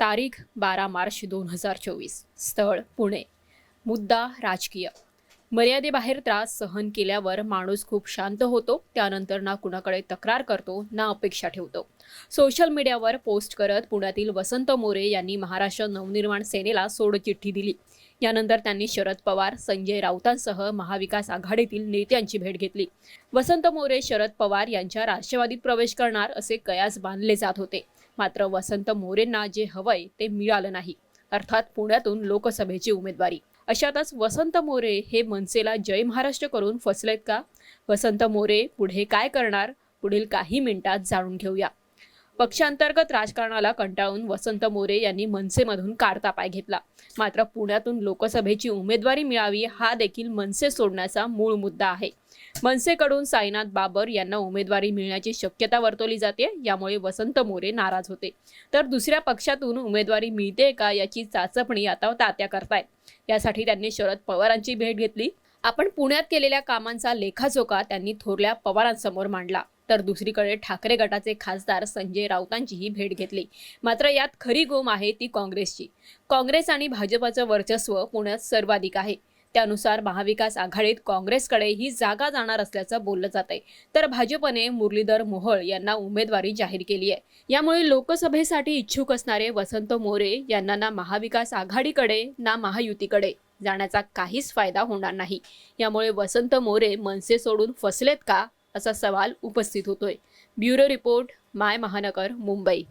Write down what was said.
तारीख बारा मार्च दोन हजार चोवीस. स्थळ पुणे. मुद्दा राजकीय. मर्यादेबाहेर त्रास सहन केल्यावर माणूस खूप शांत होतो त्यानंतर ना कुणाकडे तक्रार करतो ना अपेक्षा ठेवतो. सोशल मीडियावर पोस्ट करत पुण्यातील वसंत मोरे यांनी महाराष्ट्र नवनिर्माण सेनेला सोडचिठ्ठी दिली. यानंतर त्यांनी शरद पवार संजय राऊतांसह महाविकास आघाडीतील नेत्यांची भेट घेतली. वसंत मोरे शरद पवार यांच्या राष्ट्रवादीत प्रवेश करणार असे कयास बांधले जात होते. मात्र वसंत मोरेंना जे हवंय ते मिळालं नाही. अर्थात पुण्यातून लोकसभेची उमेदवारी. अशातच वसंत मोरे हे मनसेला जय महाराष्ट्र करून फसलेत का? वसंत मोरे पुढे काय करणार? पुढील काही मिनिटात जाणून घेऊया. पक्षांतर्गत राजकारणाला कंटाळून वसंत मोरे यांनी मनसेमधून काढता पाय घेतला. मात्र पुण्यातून लोकसभेची उमेदवारी मिळावी हा देखील मनसे सोडण्याचा मूळ मुद्दा आहे. मनसेकडून साईनाथ बाबर यांना उमेदवारी मिळण्याची शक्यता वर्तवली जाते यामुळे वसंत मोरे नाराज होते. तर दुसऱ्या पक्षातून उमेदवारी मिळते का याची चाचपणी आता तात्या करतायत. यासाठी त्यांनी शरद पवारांची भेट घेतली. आपण पुण्यात केलेल्या कामांचा लेखाजोखा त्यांनी थोरल्या पवारांसमोर मांडला. तर दुसरीकडे ठाकरे गटाचे खासदार संजय राऊतांचीही भेट घेतली. मात्र यात खरी गोम आहे ती काँग्रेसची. काँग्रेस आणि भाजपाचं वर्चस्व पुण्यात सर्वाधिक आहे. त्यानुसार महाविकास आघाडीत काँग्रेसकडे ही जागा जाणार असल्याचं बोललं जात आहे तर भाजपने मुरलीधर मोहोळ यांना उमेदवारी जाहीर केली आहे. यामुळे लोकसभेसाठी इच्छुक असणारे वसंत मोरे यांना ना महाविकास आघाडीकडे ना महायुतीकडे जाण्याचा काहीच फायदा होणार नाही. यामुळे वसंत मोरे मनसे सोडून फसलेत का? असा सवाल उपस्थित होतोय. ब्युरो रिपोर्ट माय महानगर मुंबई.